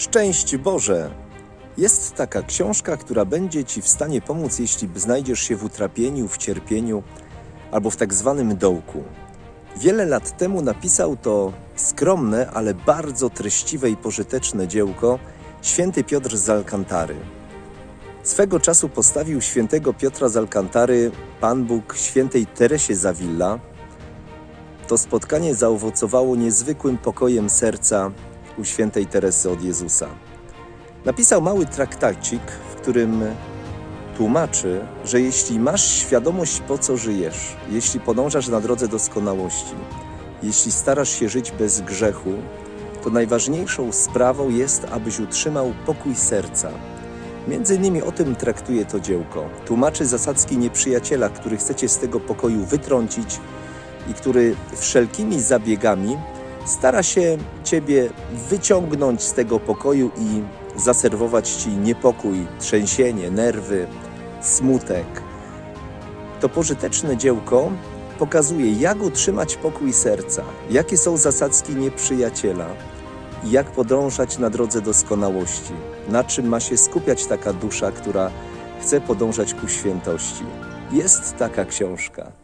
Szczęść Boże! Jest taka książka, która będzie Ci w stanie pomóc, jeśli znajdziesz się w utrapieniu, w cierpieniu albo w tak zwanym dołku. Wiele lat temu napisał to skromne, ale bardzo treściwe i pożyteczne dziełko święty Piotr z Alkantary. Swego czasu postawił świętego Piotra z Alkantary Pan Bóg świętej Teresie Zawilla. To spotkanie zaowocowało niezwykłym pokojem serca u świętej Teresy od Jezusa. Napisał mały traktacik, w którym tłumaczy, że jeśli masz świadomość po co żyjesz, jeśli podążasz na drodze doskonałości, jeśli starasz się żyć bez grzechu, to najważniejszą sprawą jest, abyś utrzymał pokój serca. Między innymi o tym traktuje to dziełko. Tłumaczy zasadzki nieprzyjaciela, który chcecie z tego pokoju wytrącić i który wszelkimi zabiegami stara się ciebie wyciągnąć z tego pokoju i zaserwować ci niepokój, trzęsienie, nerwy, smutek. To pożyteczne dziełko pokazuje, jak utrzymać pokój serca, jakie są zasadzki nieprzyjaciela i jak podążać na drodze doskonałości, na czym ma się skupiać taka dusza, która chce podążać ku świętości. Jest taka książka.